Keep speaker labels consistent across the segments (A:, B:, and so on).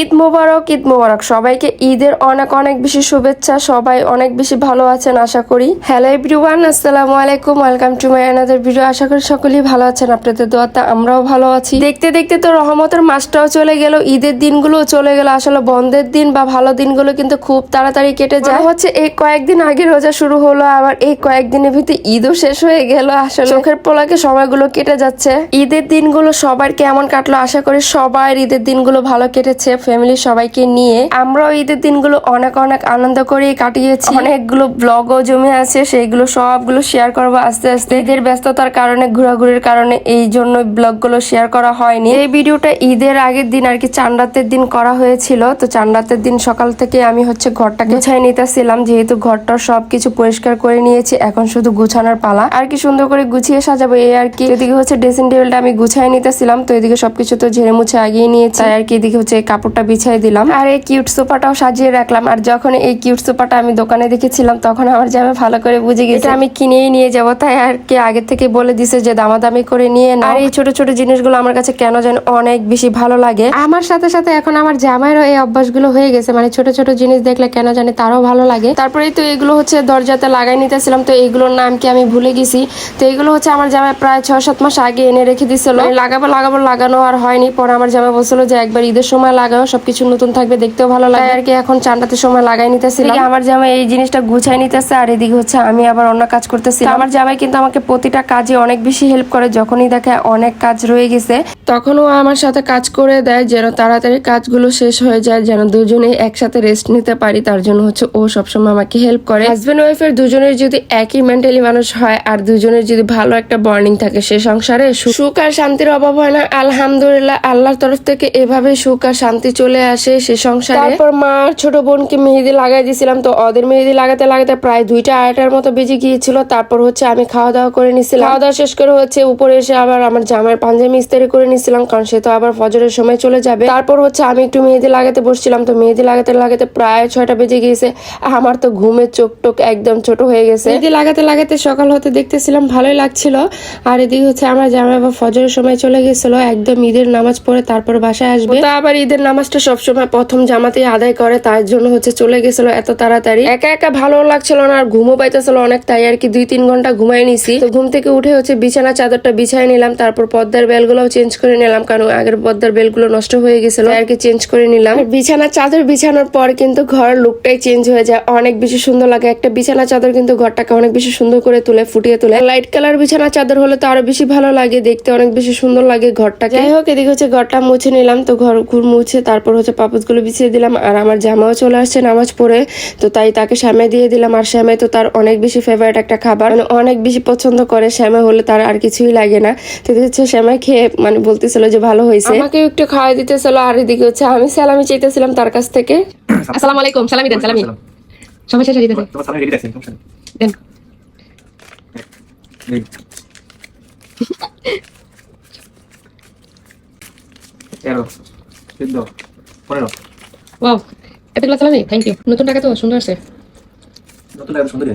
A: ঈদ মোবারক ঈদ মোবারক। সবাইকে ঈদের অনেক অনেক বেশি শুভেচ্ছা। সবাই অনেক বেশি ভালো আছেন, আশা করি। হ্যালো এভরিওয়ান আসসালামু আলাইকুম। Welcome to my another video আশা করি সকলেই ভালো আছেন। আপনাদের দোয়াতে আমরাও ভালো আছি। দেখতে দেখতে তো রহমতের মাসটাও চলে গেল। ঈদের দিনগুলো চলে গেল। আসলে বন্ধের দিন বা ভালো দিনগুলো কিন্তু খুব তাড়াতাড়ি কেটে যায়। হচ্ছে এই কয়েকদিন আগে রোজা শুরু হলো, আবার এই কয়েকদিনের ভিতরে ঈদও শেষ হয়ে গেল। আসলে চোখের পোলাকে সময়গুলো কেটে যাচ্ছে। ঈদের দিনগুলো সবার কেমন কাটলো? আশা করি সবার ঈদের দিনগুলো ভালো কেটেছে। ফ্যামিলির সবাইকে নিয়ে আমরাও ঈদের দিনগুলো অনেক অনেক আনন্দ করে কাটিয়েছি। অনেকগুলো ব্লগও জমে আছে, সেইগুলো সবগুলো শেয়ার করব আস্তে আস্তে। ঈদের ব্যস্ততার কারণে, ঘোরাঘুরির কারণে এই জন্য ব্লগগুলো শেয়ার করা হয়নি। এই ভিডিওটা ঈদের আগের দিন আর কি চান্ডাতের দিন করা হয়েছিল। তো চান্দাতের দিন সকাল থেকে আমি হচ্ছে ঘরটা গুছাই নিতেছিলাম। যেহেতু ঘরটা সবকিছু পরিষ্কার করে নিয়েছি, এখন শুধু গুছানোর পালা। আর কি সুন্দর করে গুছিয়ে সাজাবো এই আর কি। এদিকে হচ্ছে ড্রেসিং টেবিলটা আমি গুছাই নিতেছিলাম। তো এদিকে সবকিছু তো ঝেড়ে মুছে আগিয়ে নিয়েছি। আর কি এদিকে হচ্ছে এই কাপড়টা বিছাই দিলাম। আর এই কিউট সোফাটাও সাজিয়ে রাখলাম। আর যখন এই কিউট সোফাটা আমি দোকানে দেখেছিলাম তখন আমার জামে ভালো করে বুঝে গেছে। আমি কিনেই নিয়ে যাব তাই আর কি আগে থেকে বলে দিছে যে দামাদামি করে নিয়ে না আর এই ছোট ছোট জিনিসগুলো আমার কাছে কেন যেন অনেক বেশি ভালো লাগে। আমার সাথে সাথে এখন আমার জামাইয়েরও এই অভ্যাসগুলো হয়ে গেছে। মানে ছোট ছোট জিনিস দেখলে কেন জানি তারও ভালো লাগে। তারপরে তো এগুলো হচ্ছে দরজাতে লাগাই নিতেছিলাম তো এইগুলোর নাম কি আমি ভুলে গেছি। তো এগুলো হচ্ছে আমার জামাই প্রায় ছয় সাত মাস আগে এনে রেখে দিছিল। মানে লাগাবো লাগাবো লাগানো আর হয়নি। পরে আমার জামাই বলছিল যে একবার ঈদের সময় লাগাও সবকিছু নতুন থাকবে দেখতেও ভালো লাগে আর কি এখন চান্দাতে সময় লাগাই আমার জামাই এই জিনিসটা গুছাই নিতেছে আর এদিকে হচ্ছে আমি আবার অন্য কাজ করতেছি আমার জামাই কিন্তু আমাকে প্রতিটা কাজে অনেক বেশি হেল্প করে যখনই দেখে অনেক কাজ রয়ে গেছে তখন ও আমার সাথে কাজ করে দেয় যেন তাড়াতাড়ি কাজগুলো শেষ হয়ে যায় যেন দুজনেই একসাথে রেস্ট নিতে পারি তার জন্য হচ্ছে ও সবসময় আমাকে হেল্প করে। হাজবেন্ড ওয়াইফের দুজনের যদি একই মেন্টালি মানুষ হয় আর দুজনের যদি ভালো একটা বর্নিং থাকে সে সংসারে সুখ আর শান্তির অভাব হয় না। আলহামদুলিল্লাহ আল্লাহর তরফ থেকে এভাবে সুখ আর শান্তি চলে আসে সে সংসারে। তারপর মা ছোট বোনকে মেহেদি লাগাই দিয়েছিলাম তো ওদের মেহেদি লাগাতে লাগাতে প্রায় দুইটা আড়াইটার মতো বেজে গিয়েছিল। তারপর হচ্ছে আমি খাওয়া দাওয়া করে নিছিলাম। খাওয়া দাওয়া শেষ করে হচ্ছে উপরে এসে আবার আমার জামার পাঞ্জাবি ইস্তারি করে নিছিলাম কারণ সে তো আবার ফজরের সময় চলে যাবে। তারপর হচ্ছে আমি একটু মেহেদি লাগাতে বসছিলাম তো মেহেদি লাগাতে লাগাতে প্রায় ছয়টা বেজে গিয়েছে। আমার তো ঘুমের চোখ টোক একদম ছোট হয়ে গেছে। মেহেদি লাগাতে লাগাতে সকাল হতে দেখতেছিলাম ভালোই লাগছিল। আর এদিকে হচ্ছে আমার জামাই আবার ফজরের সময় চলে গেছিল একদম ঈদের নামাজ পড়ে তারপর বাসায় আসবে। তা আবার ঈদের নামাজটা সবসময় প্রথম জামাতেই আদায় করে, তার জন্য হচ্ছে চলে গেছিল এত তাড়াতাড়ি। একা একা ভালো লাগছিল না, আর ঘুমও পাইতেছিল অনেক, তাই আর কি দুই তিন ঘণ্টা ঘুমাই নিছি। তো ঘুম থেকে উঠে হচ্ছে বিছানা চাদরটা বিছাই নিলাম, তারপর পর্দার বেলগুলোও চেঞ্জ করে নিলাম, কারণ আগের পর্দার বেলগুলো নষ্ট হয়ে গেছিল, আর কি চেঞ্জ করে নিলাম। বিছানা চাদর বিছানোর পর কিন্তু ঘর লুকটাই চেঞ্জ হয়ে যায়, অনেক বেশি সুন্দর লাগে। একটা বিছানা চাদর কিন্তু ঘরটাকে অনেক বেশি সুন্দর করে তুলে, ফুটিয়ে তুলে। লাইট কালার বিছানা চাদর হলে তো আরও বেশি ভালো লাগে, দেখতে অনেক বেশি সুন্দর লাগে ঘরটাকে। যাই হোক, এদিকে হচ্ছে ঘরটা মুছে নিলাম, তো ঘর ঘুর মুছে তারপর হচ্ছে পাপোশগুলো বিছিয়ে দিলাম আর আমার জামাও চলে আসছে নামাজ পড়ে। তো তাই তাকে শ্যামে দিয়ে দিলাম আর শ্যামে তো তার অনেক বেশি ফেভারিট একটা খাবার। মানে অনেক বেশি পছন্দ করে শ্যামে হলে তার আর কিছুই লাগে না। তো হচ্ছে শ্যামে খেয়ে মানে বলতেছিল যে ভালো হয়েছে। আমাকে একটু খাওয়াই দিতেছিল আর এদিকে হচ্ছে আমি সালামি চাইতেছিলাম তার কাছ থেকে।
B: আসসালামু আলাইকুম সালামি দেন সালামি। সবাই শেষ
C: তোমার তোমার রেডি আছে সমস্যা নেই।
B: দেন।
C: চোদ্দ পনেরো
B: ওয়াও এতগুলো সালামি থ্যাংক ইউ নতুন টাকা তো সুন্দর আছে
C: নতুন টাকা সুন্দর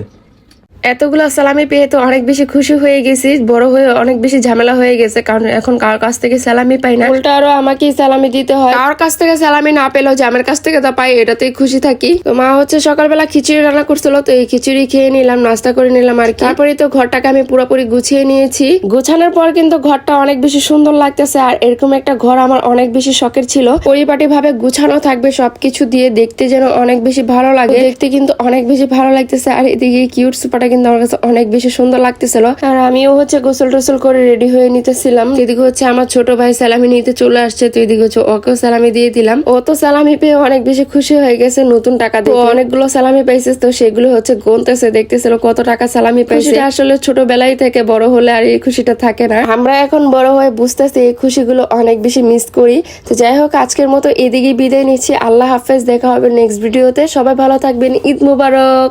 A: এতগুলো সালামি পেয়ে তো অনেক বেশি খুশি হয়ে গেছি বড় হয়ে অনেক বেশি ঝামেলা হয়ে গেছে কারণ এখন কার কাছ থেকে সালামি পাই না। উল্টা আরও আমাকে সালামি দিতে হয়। কার কাছ থেকে সালামি না পেলেও জামের কাছ থেকে তো পাই এটাতেই খুশি থাকি। তো মা হচ্ছে সকালবেলা খিচুড়ি রান্না করছিল তো এই খিচুড়ি খেয়ে নিলাম নাস্তা করে নিলাম আর কি। তারপরে তো ঘরটাকে আমি পুরোপুরি গুছিয়ে নিয়েছি। গোছানোর পর কিন্তু ঘরটা অনেক বেশি সুন্দর লাগতেছে আর এরকম একটা ঘর আমার অনেক বেশি শখের ছিল। পরিপাটি ভাবে গুছানো থাকবে সবকিছু দিয়ে দেখতে যেন অনেক বেশি ভালো লাগে। দেখতে কিন্তু অনেক বেশি ভালো লাগতেছে আর এদিকে কিউট সুপাটা কিন্তু আমার কাছে অনেক বেশি সুন্দর লাগতেছিল। আর আমিও হচ্ছে গোসল টোসল করে রেডি হয়ে নিতেছিলাম। এদিকে হচ্ছে আমার ছোট ভাই সালামি নিতে চলে আসছে তো এদিকে হচ্ছে ওকেও সালামি দিয়ে দিলাম। ও তো সালামি পেয়ে অনেক বেশি খুশি হয়ে গেছে নতুন টাকা দিয়ে। অনেকগুলো সালামি পাইছে তো সেগুলো হচ্ছে গুনতেছে দেখতেছিল কত টাকা সালামি পাইছে। আসলে ছোটবেলায় থেকে বড় হলে আর এই খুশিটা থাকে না। আমরা এখন বড় হয়ে বুঝতেছি এই খুশিগুলো অনেক বেশি মিস করি। তো যাই হোক আজকের মতো এদিকে বিদায় নিচ্ছি। আল্লাহ হাফেজ দেখা হবে নেক্সট ভিডিওতে সবাই ভালো থাকবেন। ঈদ মুবারক!